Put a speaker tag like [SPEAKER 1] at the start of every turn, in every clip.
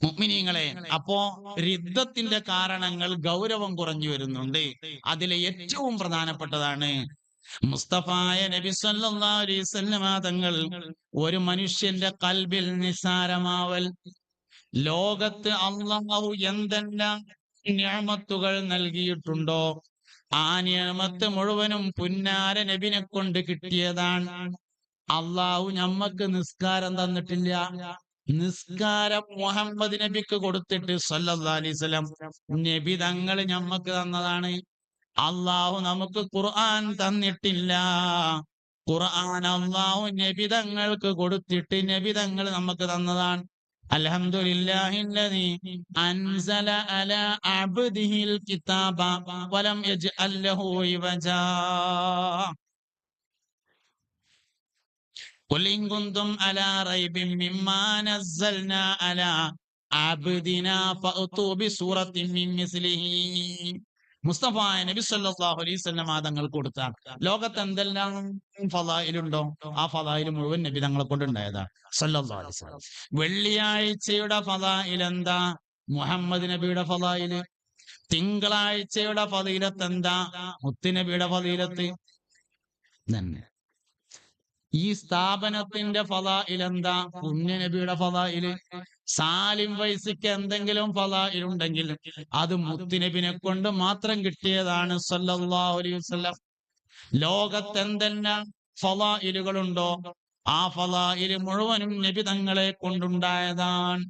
[SPEAKER 1] മുഅ്മിനീങ്ങളെ അപ്പോ രിദ്ധത്തിന്റെ കാരണങ്ങൾ ഗൗരവം കുറഞ്ഞു വരുന്നുണ്ട്. അതിലെ ഏറ്റവും പ്രധാനപ്പെട്ടതാണ് മുസ്തഫായ നബി വസല്ലമ തങ്ങൾ ഒരു മനുഷ്യന്റെ കൽബിൽ നിസ്സാരമാവൽ. ലോകത്ത് അള്ളാഹു എന്തെല്ലാം ഞാമത്തുകൾ നൽകിയിട്ടുണ്ടോ? ആ ഞാമത്ത് മുഴുവനും പുന്നാര നബിനെ കൊണ്ട് കിട്ടിയതാണ്. അള്ളാഹു ഞമ്മക്ക് നിസ്കാരം തന്നിട്ടില്ല. നിസ്കാരം മുഹമ്മദ് നബിക്ക് കൊടുത്തിട്ട് വസല്ലം നബി തങ്ങൾ ഞമ്മക്ക് തന്നതാണ്. അള്ളാഹു നമുക്ക് ഖുർആൻ തന്നിട്ടില്ല. ഖുർആൻ അള്ളാഹു നബി തങ്ങൾക്ക് കൊടുത്തിട്ട് നബി തങ്ങൾ നമുക്ക് തന്നതാണ്. അൻസല അബ്ദിഹിൽ കിതാബ വലം യജ്അൽ ലഹു ഇവജാ. അലാ മിമ്മാ നസ്സൽനാ അലാ അബ്ദിനാ മിൻ മിസ്ലിഹി നബി സല്ലല്ലാഹു അലൈഹി തങ്ങൾ കൊടുത്ത ലോകത്ത് എന്തെല്ലാം ഫലായിലുണ്ടോ? ആ ഫലായിൽ മുഴുവൻ നബി തങ്ങളെ കൊണ്ടുണ്ടായതാണ് സല്ലല്ലാഹു അലൈഹി വസല്ലം. വെള്ളിയാഴ്ചയുടെ ഫലായിൽ എന്താ മുഹമ്മദ് നബിയുടെ ഫലായിൽ തിങ്കളാഴ്ചയുടെ ഫലീലത്ത് എന്താ മുത്തുനബിയുടെ ഫലീലത്ത്. തന്നെ ഈ സ്ഥാപനത്തിന്റെ ഫലായിൽ എന്താ? പുണ്യനബിയുടെ ഫലായിൽ സാലിം വൈസിക്ക് എന്തെങ്കിലും ഫലായിലുണ്ടെങ്കിൽ അത് മുത്തുനബിനെ കൊണ്ട് മാത്രം കിട്ടിയതാണ്. സല്ലല്ലാഹു അലൈഹി വസല്ലം. ലോകത്ത് എന്തെല്ലാം ഫലായിലുകളുണ്ടോ? ആ ഫലായിൽ മുഴുവനും നബി തങ്ങളെ കൊണ്ടുണ്ടായതാണ്.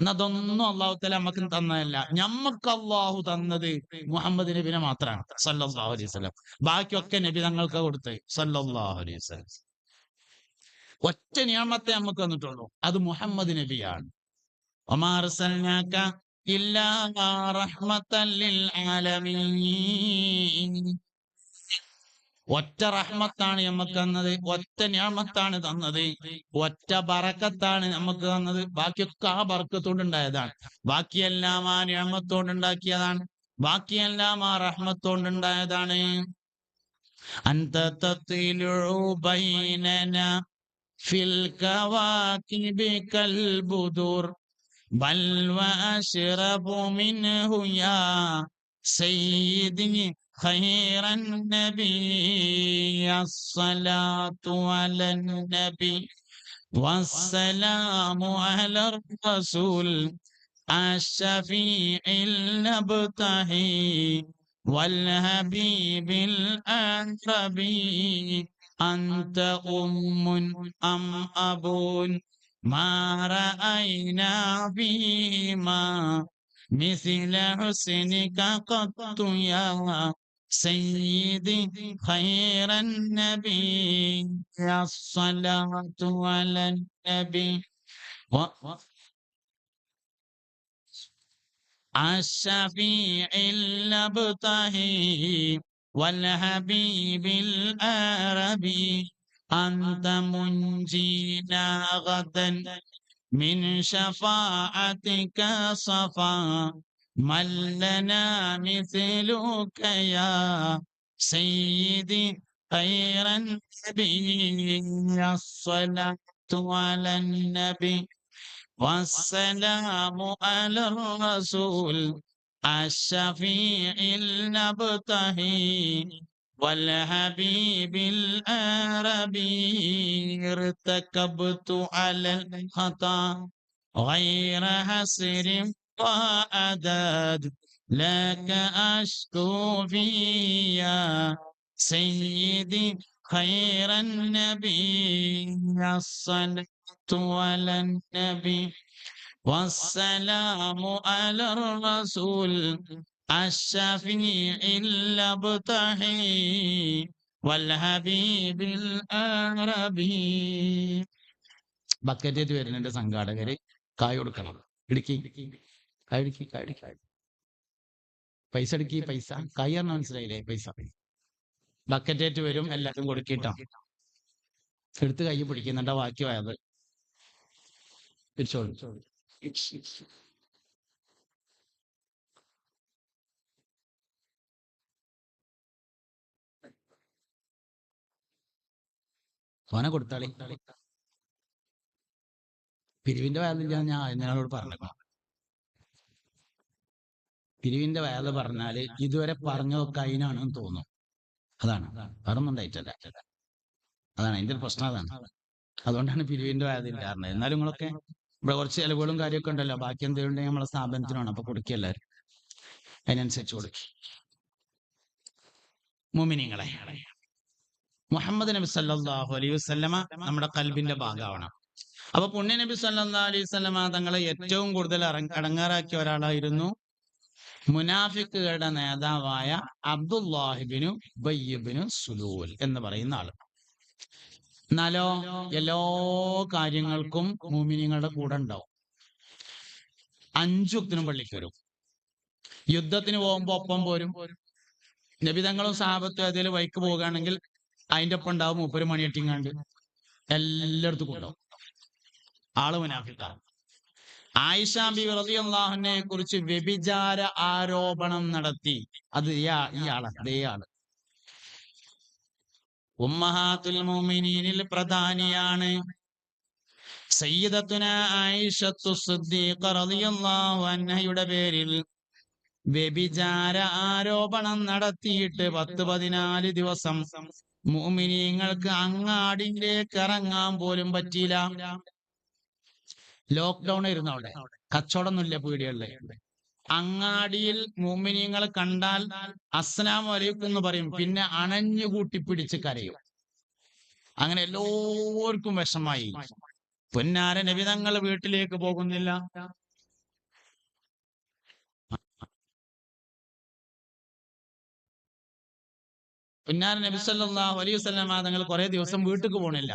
[SPEAKER 1] എന്നതൊന്നും അള്ളാഹു തല നമുക്ക് തന്നതല്ല. ഞമ്മക്ക് അള്ളാഹു തന്നത് മുഹമ്മദ് നബിനെ മാത്രമാണ് സല്ലാഹു അലൈഹി സ്വലം ബാക്കിയൊക്കെ നബി തങ്ങൾക്ക് കൊടുത്ത് സല്ലാഹു അലൈഹി സ്വലം ഒറ്റ നിയമത്തെ നമുക്ക് തന്നിട്ടുള്ളൂ. അത് മുഹമ്മദ് നബിയാണ്. ഒമാർ ആലമീൻ. ഒറ്റ റഹ്മത്താണ് നമുക്ക് തന്നത് ഒറ്റ ഞാമത്താണ് തന്നത് ഒറ്റ ബറക്കത്താണ് നമുക്ക് തന്നത്. ബാക്കിയൊക്കെ ആ ബറക്കത്തോണ്ടുണ്ടായതാണ് ബാക്കിയെല്ലാം ആ ഞാമത്തോണ്ടുണ്ടാക്കിയതാണ് ബാക്കിയെല്ലാം ആ റഹ്മത്തോണ്ടുണ്ടായതാണ് ബൽ خير النبي الصلاة على النبي والسلام على الرسول الشفيع المبتهي والحبيب الأنبي أنت أم أم أب ما رأينا فيما مثل حسنك قط يا سيدي خير النبي الصلاة على النبي. و... الشفيع الابتهي والحبيب الأربي أنت منجينا غدا من شفاعتك صفا. من لنا مثلك يا سيدي خير النبي الصلاة على النبي والسلام على الرسول الشفيع المبتهي والحبيب الأربي ارتكبت على الخطأ غير حسر وأداد لك أشكو فيا سيدي خير النبي الصلاة على النبي والسلام على الرسول الشفيع الابتحي والحبيب الأربي ബക്കറ്റേറ്റ് വരുന്നുണ്ട് സംഘാടകര് കായ് കൊടുക്കണം ഇടുക്കി കായ് കൈയടിക്ക്. കായ് ഇടുക്കി പൈസ എടുക്കി. പൈസ പറഞ്ഞ മനസ്സിലായില്ലേ പൈസ? ബക്കറ്റേറ്റ് വരും എല്ലാവരും കൊടുക്കിട്ടോ. എടുത്ത് കൈ പിടിക്കുന്നുണ്ട് ബാക്കി പോയത് പിടിച്ചോളൂ ഓനെ കൊടുത്താളി. പിരിവിന്റെ വയലില്ല ഞാൻ എന്നോട് പറഞ്ഞു പിരിവിന്റെ വേദ പറഞ്ഞാൽ ഇതുവരെ പറഞ്ഞതൊക്കെ അതിനാണെന്ന് തോന്നും. അതാണ്. പറഞ്ഞുണ്ടായിട്ടല്ല അതാണ്. അതിന്റെ ഒരു പ്രശ്നം അതാണ്. അതുകൊണ്ടാണ് പിരിവിന്റെ വേദന കാരണം എന്നാലും നിങ്ങളൊക്കെ ഇവിടെ കുറച്ച് ചെലവുകളും കാര്യമൊക്കെ ഉണ്ടല്ലോ. ബാക്കി എന്തെങ്കിലും നമ്മളെ സ്ഥാപനത്തിനാണ് അപ്പൊ കൊടുക്കുക അതിനനുസരിച്ച് കൊടുക്കും. മുമിനിങ്ങളെ മുഹമ്മദ് നബി സല്ലാഹു അലൈഹി വസല്ലമ നമ്മുടെ കൽബിന്റെ ഭാഗമാണ് അപ്പൊ പുണ്യ നബി സല്ലാ അലൈഹി വസല്ലമ തങ്ങളെ ഏറ്റവും കൂടുതൽ അടങ്ങാറാക്കിയ ഒരാളായിരുന്നു മുനാഫിക്കുകളുടെ നേതാവായ അബ്ദുല്ലാഹിബിനു ബയ്യബിനു സുലൂൽ എന്ന് പറയുന്ന ആൾ. എന്നാലോ എല്ലാ കാര്യങ്ങൾക്കും മൂമിനിങ്ങളുടെ കൂടെ ഉണ്ടാവും. അഞ്ചുക്തിനും പള്ളിക്ക് വരും. യുദ്ധത്തിന് പോകുമ്പോ ഒപ്പം പോരും. നബിതങ്ങളും സാപത്തും അതിൽ വൈക്ക് പോകുകയാണെങ്കിൽ അതിന്റെ ഒപ്പം ഉണ്ടാവും. മുപ്പര് മണിയെട്ടിങ്ങാണ്ട് എല്ലായിടത്തും കൊണ്ടുപോകും. ആൾ മുനാഫിക്കാണ്. ആയിഷ ബി റളിയല്ലാഹുവിനെ കുറിച്ച് വ്യഭിചാര ആരോപണം നടത്തി. അത് ഇയാൾ അതേയാൾ അതേ ഉമ്മഹാത്തുൽ മുഅ്മിനീനിൽ പ്രധാനിയാണ് സയ്യിദത്തുന ആയിഷത്തു സിദ്ദീഖ റളിയല്ലാഹു അൻഹയുടെ പേരിൽ വ്യഭിചാര ആരോപണം നടത്തിയിട്ട് പത്ത് പതിനാല് ദിവസം മുഅ്മിനീങ്ങൾക്ക് അങ്ങാടിയിലേക്ക് ഇറങ്ങാൻ പോലും പറ്റിയില്ല. ലോക്ക്ഡൌൺ ആയിരുന്നു അവിടെ. കച്ചവടമൊന്നുമില്ല പീടികളിലെ അങ്ങാടിയിൽ മുഅ്മിനീങ്ങളെ കണ്ടാൽ അസ്സലാമു അലൈക്കും എന്ന് പറയും. പിന്നെ അണഞ്ഞു കൂട്ടി പിടിച്ച് കരയും. അങ്ങനെ എല്ലാവർക്കും വിഷമായി. പൊന്നാര നബിതങ്ങൾ വീട്ടിലേക്ക് പോകുന്നില്ല. പൊന്നാര നബി അലൈഹി വസല്ലം തങ്ങൾ കുറെ ദിവസം വീട്ടിക്ക് പോണില്ല.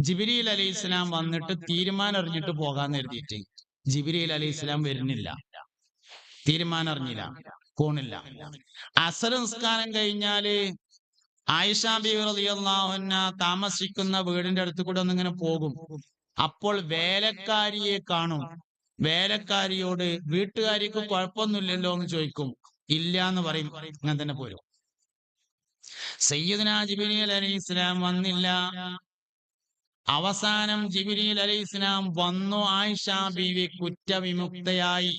[SPEAKER 1] ജിബിരിയിൽ അലൈഹി ഇസ്ലാം വന്നിട്ട് തീരുമാനം അറിഞ്ഞിട്ട് പോകാന്ന് കരുതിയിട്ട് ജിബിരിയിൽ അലൈഹി ഇസ്ലാം വരുന്നില്ല. തീരുമാനം അറിഞ്ഞില്ല പോണില്ല. അസർ നിസ്കാരം കഴിഞ്ഞാൽ ആയിഷ ബീവി താമസിക്കുന്ന വീടിന്റെ അടുത്ത് കൂടെ ഒന്നിങ്ങനെ പോകും. അപ്പോൾ വേലക്കാരിയെ കാണും. വേലക്കാരിയോട് വീട്ടുകാരിക്ക് കുഴപ്പമൊന്നുമില്ലല്ലോ എന്ന് ചോദിക്കും. ഇല്ല എന്ന് പറയും. അങ്ങനെ തന്നെ പോരും. സയ്യിദ്ന ജിബിരിൽ അലൈഹി ഇസ്ലാം വന്നില്ല. അവസാനം ജിബിരിൽ അലൈഹി ഇസ്ലാം വന്നു ആയിഷ ബീവി കുറ്റവിമുക്തയായി.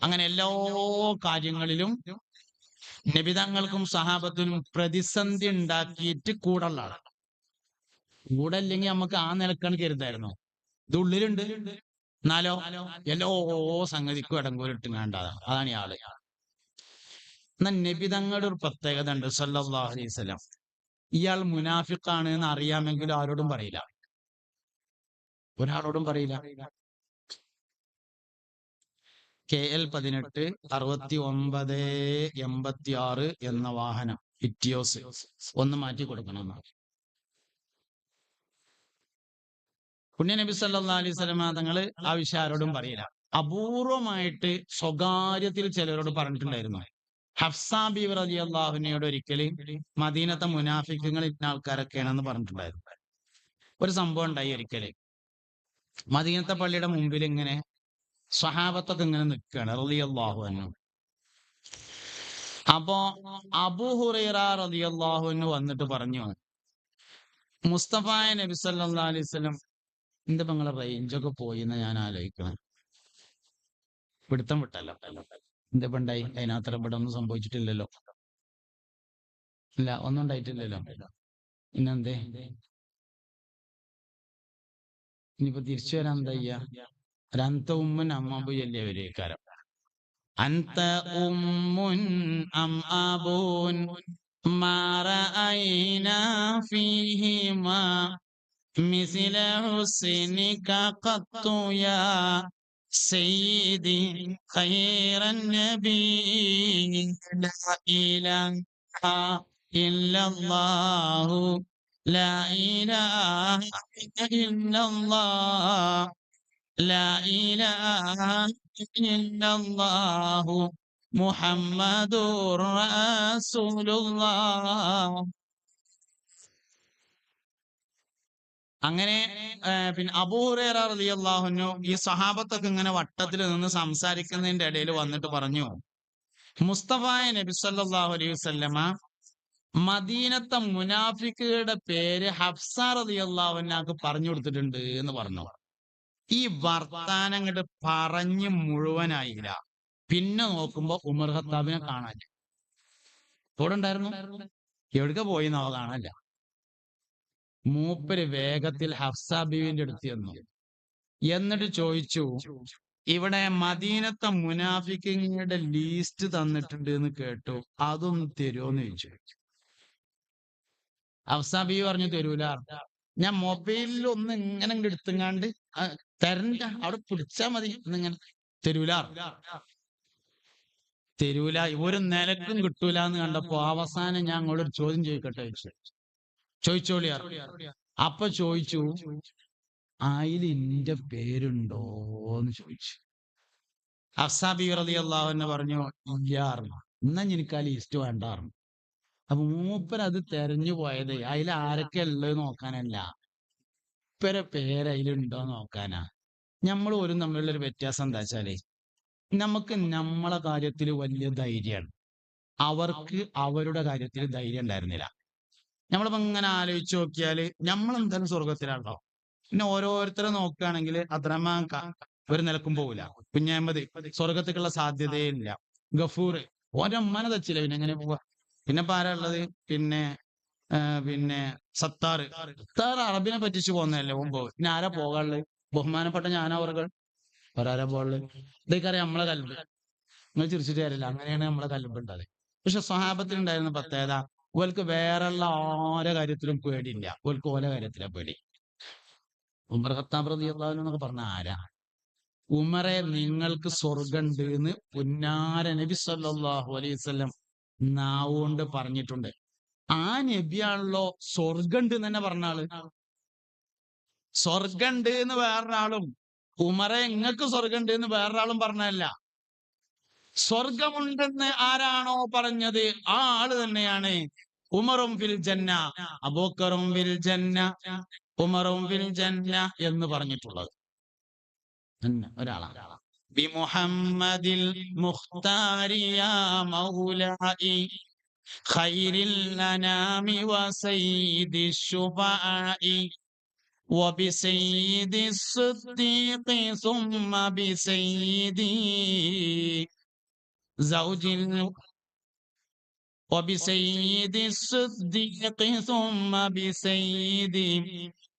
[SPEAKER 1] അങ്ങനെ എല്ലാ കാര്യങ്ങളിലും നിബിതങ്ങൾക്കും സഹാബത്തിനും പ്രതിസന്ധി ഉണ്ടാക്കിയിട്ട് കൂടല്ലാണ് ആളാണ് കൂടെ നമുക്ക് ആ നിലക്കാണ് കരുതായിരുന്നു. ഇത് ഉള്ളിലുണ്ട്. എന്നാലോ എല്ലോ സംഗതിക്കും ഇടങ്കോലിട്ട് വേണ്ടതാണ് അതാണ് ഈ ആൾ. എന്നാ നബിതങ്ങളുടെ ഒരു പ്രത്യേകത ഉണ്ട്. സല്ലല്ലാഹു അലൈഹി ഇയാൾ മുനാഫിക്കാണ് എന്ന് അറിയാമെങ്കിലും ആരോടും പറയില്ല. ഒരാളോടും പറയില്ല. കെ എൽ പതിനെട്ട് അറുപത്തി ഒമ്പത് എൺപത്തി ആറ് എന്ന വാഹനം ഇറ്റിയോസ്. ഒന്ന് മാറ്റി കൊടുക്കണം. പുണ്യ നബി സല്ലല്ലാഹു അലൈഹി തങ്ങൾ ആ വിഷയം ആരോടും പറയില്ല. അപൂർവമായിട്ട് സ്വകാര്യത്തിൽ ചിലരോട് പറഞ്ഞിട്ടുണ്ടായിരുന്നു. ഹഫ്സ ബീവി റളിയല്ലാഹുവിനോട് ഒരിക്കലും മദീനത്തെ മുനാഫിക്കങ്ങൾ ഇന്ന ആൾക്കാരൊക്കെയാണെന്ന് പറഞ്ഞിട്ടുണ്ടായിരുന്നു. ഒരു സംഭവം ഉണ്ടായി ഒരിക്കലും. മദീനത്തെ പള്ളിയുടെ മുമ്പിൽ ഇങ്ങനെ സ്വഹാബത്തൊക്കെ ഇങ്ങനെ നിൽക്കുകയാണ് റളിയല്ലാഹു അൻഹു. അപ്പോ അബൂ ഹുറൈറ റളിയല്ലാഹു അൻഹു വന്നിട്ട് പറഞ്ഞു മുസ്തഫ നബി സല്ലല്ലാഹു അലൈഹി വസല്ലം എന്താ നിങ്ങളെ റേഞ്ചൊക്കെ പോയി എന്ന് ഞാൻ ആലോചിക്കണം. പിടുത്തം വിട്ടല്ലോ. എന്താ പണ്ടായി അതിനകത്ത് ഇവിടെ ഒന്നും സംഭവിച്ചിട്ടില്ലല്ലോ. അല്ല ഒന്നും ഉണ്ടായിട്ടില്ലല്ലോ. ഇന്നെന്തേ? ഇനിയിപ്പോ തിരിച്ചു വരാൻ എന്താ ഒരന്ത ഉമ്മൻ അമ്മാബു ചൊല്ലിയ വരേക്കാരം. അന്ത ഉമ്മുൻ അമ്മാബോൻ മാറഅയിന ഫീഹിമ മിസില ഹുസ്നിക سيدي خير النبي لا إله إلا الله لا إله إلا الله لا إله إلا الله محمد رسول الله. അങ്ങനെ പിന്നെ അബൂഹുറേറ അള്ളാഹുനു ഈ സഹാബത്തൊക്കെ ഇങ്ങനെ വട്ടത്തിൽ നിന്ന് സംസാരിക്കുന്നതിന്റെ ഇടയിൽ വന്നിട്ട് പറഞ്ഞു മുസ്തഫായ നബി സല്ലാഹു അലൈഹി വസല്ലമ മദീനത്തെ മുനാഫിക്കുകളുടെ പേര് ഹഫ്സാർ അലി അള്ളാഹുനാക്ക് പറഞ്ഞു കൊടുത്തിട്ടുണ്ട് എന്ന് പറഞ്ഞു. ഈ വർത്താനം അങ്ങോട്ട് പറഞ്ഞ് മുഴുവനായില്ല. പിന്നെ നോക്കുമ്പോ ഉമർ ഹത്താബിനെ കാണാനില്ല. കൂടെ ഉണ്ടായിരുന്നു എവിടേക്ക് പോയി നാവ കാണാനില്ല. മൂപ്പര് വേഗത്തിൽ ഹഫ്സ ബീവിന്റെ അടുത്ത് ചെന്നു. എന്നിട്ട് ചോദിച്ചു ഇവിടെ മദീനത്തെ മുനാഫിക്കിങ്ങളുടെ ലീസ്റ്റ് തന്നിട്ടുണ്ട് എന്ന് കേട്ടു. അതൊന്ന് തരുമോന്ന് ചോദിച്ചു. ഹഫ്സ പറഞ്ഞു തരൂല. ഞാൻ മൊബൈലിൽ ഒന്ന് ഇങ്ങനെ എടുത്തുങ്ങാണ്ട് തരണ്ട. അവിടെ പിടിച്ചാ മതി. എന്നിങ്ങനെ തരൂല. തരൂല. ഒരു നിലക്കും കിട്ടൂല എന്ന് കണ്ടപ്പോ അവസാനം ഞാൻ അങ്ങോട്ടൊരു ചോദ്യം ചോദിക്കട്ടെ ചോദിച്ചു. ചോദിച്ചോളി അപ്പൊ ചോദിച്ചു അതിൽ എന്റെ പേരുണ്ടോ? എന്ന് ചോദിച്ചു. അഫ്സാബി റതി അള്ളാഹു എന്നെ പറഞ്ഞു ഇല്ലാറുന്നു എന്നാ എനിക്ക് ആ ലിസ്റ്റ് വേണ്ടാർന്നു അപ്പൊ മൂപ്പർ അത് തെരഞ്ഞു പോയത് അതിൽ ആരൊക്കെ ഉള്ളത് നോക്കാനല്ല? ഇപ്പരെ പേര് അതിലുണ്ടോ നോക്കാനാ? നമ്മൾ ഒരു തമ്മിലുള്ള ഒരു വ്യത്യാസം എന്താ വെച്ചാലേ നമുക്ക് നമ്മളെ കാര്യത്തിൽ വലിയ ധൈര്യമാണ് അവർക്ക് അവരുടെ കാര്യത്തിൽ ധൈര്യം ഉണ്ടായിരുന്നില്ല. നമ്മളിപ്പോ ഇങ്ങനെ ആലോചിച്ച് നോക്കിയാൽ നമ്മൾ എന്തായാലും സ്വർഗത്തിലാണല്ലോ പിന്നെ ഓരോരുത്തരെ നോക്കുകയാണെങ്കിൽ അത്രമാൻ ഒരു നിലക്കും പോവില്ല. കുഞ്ഞാമ്പതി സ്വർഗത്തേക്കുള്ള സാധ്യതയില്ല ഗഫൂർ ഒരമ്മനെ തച്ചില്ല. പിന്നെ എങ്ങനെ പോവാ? പിന്നെ ഇപ്പൊ ആരാ ഉള്ളത്? പിന്നെ പിന്നെ സത്താർ. സത്താർ അറബിനെ പറ്റിച്ചു പോകുന്നതല്ലേ മുമ്പ്. പിന്നെ ആരാ പോകാനുള്ളത്? ബഹുമാനപ്പെട്ട ഞാനവർകൾ ഒരാരാ പോകാനുള്ളത്? ഇതൊക്കെ അറിയാം നമ്മളെ കൽബ്. നിങ്ങൾ ചിരിച്ചിട്ട് കാര്യമില്ല. അങ്ങനെയാണ് നമ്മളെ ഉണ്ടായത് പക്ഷെ സ്വഹാബത്തിൽ ഉണ്ടായിരുന്ന പ്രത്യേകത ഓൽക്ക് വേറെയുള്ള ആരെ കാര്യത്തിലും പേടിയില്ല. ഓൽക്ക് ഓല കാര്യത്തിലെ പേടി. ഉമർ ഖത്താബ് അൻഹു എന്നൊക്കെ പറഞ്ഞ ആരാ? ഉമറെ നിങ്ങൾക്ക് സ്വർഗണ്ട് എന്ന് പുന്നാര നബി സല്ലാഹു അലൈവല്ലം നാവുകൊണ്ട് പറഞ്ഞിട്ടുണ്ട്. ആ നബിയാണല്ലോ സ്വർഗണ്ട് തന്നെ പറഞ്ഞ ആൾ. സ്വർഗണ്ട് എന്ന് വേറൊരാളും ഉമറെ നിങ്ങൾക്ക് സ്വർഗണ്ട് എന്ന് വേറൊരാളും പറഞ്ഞല്ല സ്വർഗമുണ്ടെന്ന് ആരാണോ പറഞ്ഞത്? ആ ആൾ തന്നെയാണ്. ഉമറും ഫിൽ ജന്ന അബൂക്കറും ഫിൽ ജന്ന ഉമറും ഫിൽ ജന്ന എന്ന് പറഞ്ഞിട്ടുള്ളത് തന്നെ ഒരാളാണ് بمحمد المختار يا مولاي خير الأنام وسيد الشفعاء وبسيد الصديق ثم بسيد زوج ال- وبسيد الصديق ثم بسيد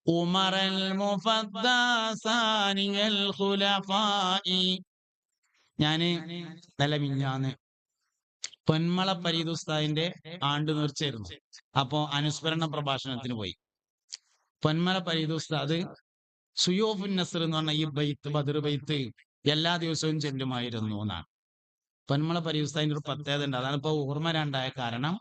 [SPEAKER 1] عمر المفدى ثاني الخلفاء ഞാന് നല്ല മിഞ്ഞാന്ന് പൊന്മള പരീദ് ഉസ്താദിന്റെ ആണ്ട് നേർച്ചയായിരുന്നു അപ്പോ അനുസ്മരണ പ്രഭാഷണത്തിന് പോയി പൊന്മല പരീദ് ഉസ്താദ് സുയോഫുൻ നസർ എന്ന് പറഞ്ഞ ഈ ബൈത്ത് ബദർ ബൈത്ത് എല്ലാ ദിവസവും ചെല്ലുമായിരുന്നു എന്നാണ് പൊന്മള പരീദ് ഒരു പ്രത്യേകത ഉണ്ട്. അതാണ് ഇപ്പൊ ഓർമ്മ രണ്ടായ കാരണം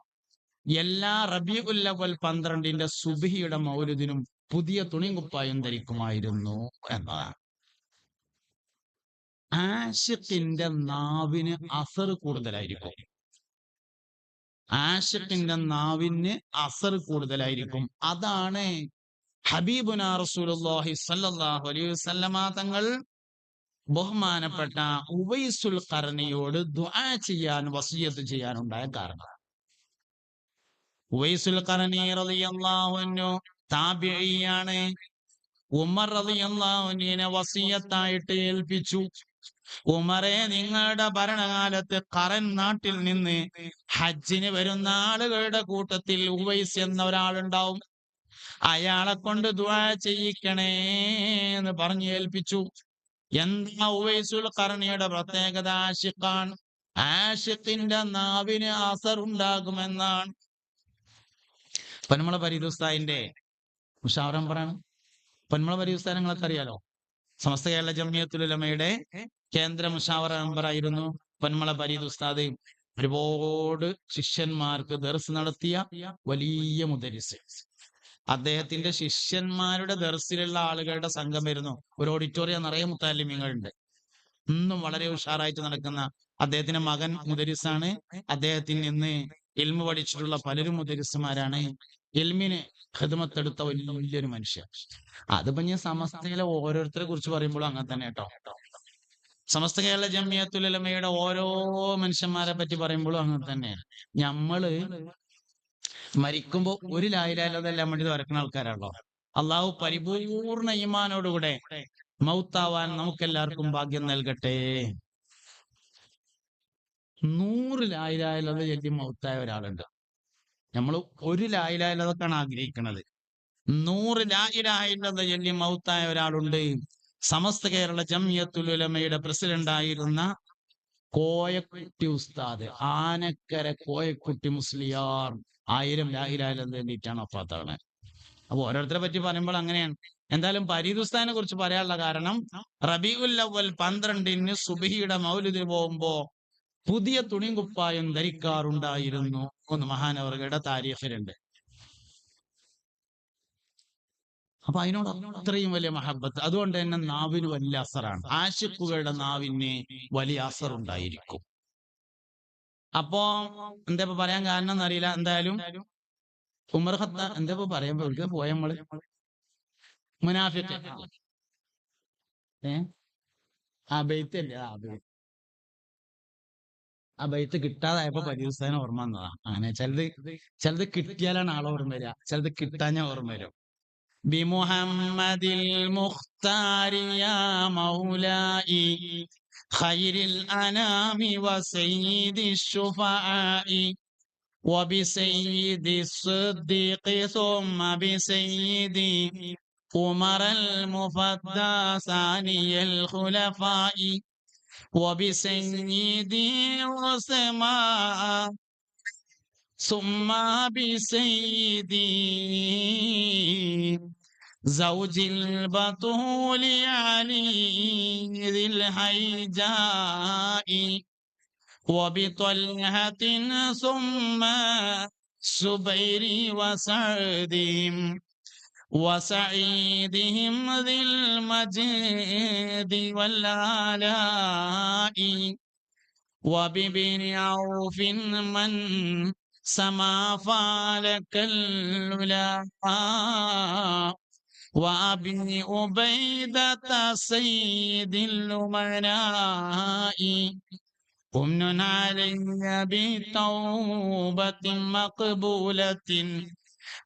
[SPEAKER 1] എല്ലാ റബി ഉല്ലവൽ പന്ത്രണ്ടിന്റെ സുബിഹിയുടെ മൗലുദിനും പുതിയ തുണി കുപ്പായം ധരിക്കുമായിരുന്നു എന്നതാണ്. ആശത്തിന്റെ നാവിന് അസർ കൂടുതലായിരിക്കും. ആശത്തിന്റെ നാവിന് അസർ കൂടുതലായിരിക്കും. അതാണ് ഹബീബുന റസൂലുള്ളാഹി സല്ലാഹു അലൈഹി വസല്ലമ തങ്ങൾ ബഹുമാനപ്പെട്ട ഉവൈസുൽ കർണിയോട് ദുആ ചെയ്യാൻ വസിയത്ത് ചെയ്യാനുണ്ടായ കാരണം ഉവൈസുൽ കർണി റളിയല്ലാഹു അൻഹു താബിഈയാണ്. ഉമർ റളിയല്ലാഹു വസീയത്തായിട്ട് വസിയത്തായിട്ട് ഏൽപ്പിച്ചു. ഉമറെ നിങ്ങളുടെ ഭരണകാലത്ത് കറൻ നാട്ടിൽ നിന്ന് ഹജ്ജിന് വരുന്ന ആളുകളുടെ കൂട്ടത്തിൽ ഉവൈസ് എന്ന ഒരാളുണ്ടാവും. അയാളെ കൊണ്ട് ദുആ ചെയ്യിക്കണേ എന്ന് പറഞ്ഞു ഏൽപ്പിച്ചു. എന്താ ഉവൈസുൽ കർണിയുടെ പ്രത്യേകത? ആഷിഖാൻ. ആഷിഖിന്റെ നാവിന് അസർ ഉണ്ടാകുമെന്നാണ് പന്മള പരീദുസ്താദിന്റെ മുഷാവറം പറയാണ്. പന്മള പരിദുസ്താൻ നിങ്ങളൊക്കെ അറിയാലോ സമസ്ത കേരള ജമിയത്തുലമയുടെ കേന്ദ്ര മുഷാവറ മെമ്പറായിരുന്നു പന്മള പരിദുസ്താദ് ഒരുപാട് ശിഷ്യന്മാർക്ക് ദർസ് നടത്തിയ വലിയ മുദരിസ്. അദ്ദേഹത്തിന്റെ ശിഷ്യന്മാരുടെ ദർസിലുള്ള ആളുകളുടെ സംഘം വരുന്നു. ഒരു ഓഡിറ്റോറിയം നിറയെ മുത്താലിമ്യങ്ങളുണ്ട്. ഇന്നും വളരെ ഉഷാറായിട്ട് നടക്കുന്ന അദ്ദേഹത്തിന്റെ മകൻ മുദരിസാണ്. അദ്ദേഹത്തിന് നിന്ന് ഇൽമു പഠിച്ചിട്ടുള്ള പലരും മുദരിസുമാരാണ്. ഹൃദമത്തെടുത്ത വലിയ വലിയൊരു മനുഷ്യൻ അതിപ്പോ ഞാൻ സമസ്തയിലെ ഓരോരുത്തരെ കുറിച്ച് പറയുമ്പോഴും അങ്ങനെ തന്നെ കേട്ടോ. സമസ്ത കേരള ജമിയത്തുലമയുടെ ഓരോ മനുഷ്യന്മാരെ പറ്റി പറയുമ്പോഴും അങ്ങനെ തന്നെയാണ് ഞമ്മൾ മരിക്കുമ്പോ ഒരു ലായിലായതെല്ലാം വേണ്ടി വരക്കുന്ന ആൾക്കാരാണല്ലോ. അള്ളാഹു പരിപൂർണ ഈമാനോടുകൂടെ മൗത്താവാൻ നമുക്കെല്ലാവർക്കും ഭാഗ്യം നൽകട്ടെ. നൂറ് ലായിലായാലത് ചൊല്ലി മൗത്തായ ഒരാളുണ്ട്. നമ്മൾ ഒരു ലായിലായാലതൊക്കെയാണ് ആഗ്രഹിക്കുന്നത് നൂറ് ലായിലായില്ലത് ചൊല്ലി മൗത്തായ ഒരാളുണ്ട്. സമസ്ത കേരള ജമിയത്തുലമയുടെ പ്രസിഡന്റ് ആയിരുന്ന കോയക്കുട്ടി ഉസ്താദ്. ആനക്കര കോയക്കുട്ടി മുസ്ലിയാർ. ആയിരം ലാഹിലായാലും വേണ്ടിയിട്ടാണ് അഫാത്താണ് അപ്പൊ ഓരോരുത്തരെ പറ്റി പറയുമ്പോൾ അങ്ങനെയാണ്. എന്തായാലും പരീദുസ്ഥാനെ കുറിച്ച് പറയാനുള്ള കാരണം റബീഉൽ അവൽ പന്ത്രണ്ടിന് സുബിഹിയുടെ മൗലിദിന് പോകുമ്പോ പുതിയ തുണി കുപ്പായം ധരിക്കാറുണ്ടായിരുന്നു എന്ന് മഹാനവർഗയുടെ താരീഖിലുണ്ട് അപ്പൊ അതിനോട് അത്രയും വലിയ മഹബത്ത്. അതുകൊണ്ട് തന്നെ നാവിന് വലിയ അസറാണ്. ആശിക്കുകളുടെ നാവിന് വലിയ അസർ ഉണ്ടായിരിക്കും അപ്പോ എന്താ ഇപ്പൊ പറയാൻ കാരണം എന്നറിയില്ല എന്തായാലും ഉമർ ഖത്ത എന്താ ഇപ്പൊ പറയാൻ പോയി പോയ നമ്മൾ മുനാഫിക്ക ആ ബെയ്ത്ത് ബൈത്ത് കിട്ടാതായപ്പോ പരിദിവസേന ഓർമ്മ വന്നതാ. അങ്ങനെ ചിലത് ചിലത് കിട്ടിയാലാണ് ആളെ ഓർമ്മ വരിക. ചിലത് കിട്ടാൻ ഓർമ്മ വരും. ബിമുഹമ്മദിൽ മുഖ്താരിയ മൗലായി. خير الأنام وسيد الشفعاء وبسيد الصديق ثم بسيد عمر المفدى ثاني الخلفاء وبسيد عثمان ثم بسيدي زوج البطول علي ذي الهيجاء وبطلحة ثم سبير وسعد وسعيدهم ذي المجد والآلاء وببن عوف من سما فالك العلا وأبي عبيدة سيد الأمناء أمن علي بتوبة مقبولة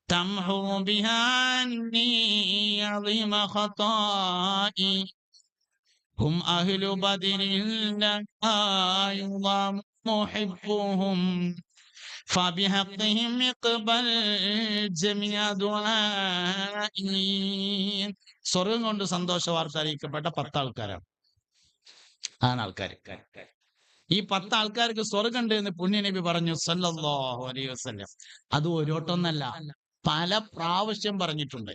[SPEAKER 1] تمحو بها عني عظيم خطائي. هم أهل بدر لا يضام محبهم فبحقهم اقبل جميع دعائي സ്വർഗം കൊണ്ട് സന്തോഷ വാർത്ത അറിയിക്കപ്പെട്ട പത്ത് ആൾക്കാരാണ് ആണ് ആൾക്കാർ ഈ പത്ത് ആൾക്കാർക്ക് സ്വർഗം ഉണ്ട് എന്ന് പുണ്യനബി പറഞ്ഞു സല്ലല്ലാഹു അലൈഹി വസല്ലം അത് ഒരോട്ടൊന്നല്ല പല പ്രാവശ്യം പറഞ്ഞിട്ടുണ്ട്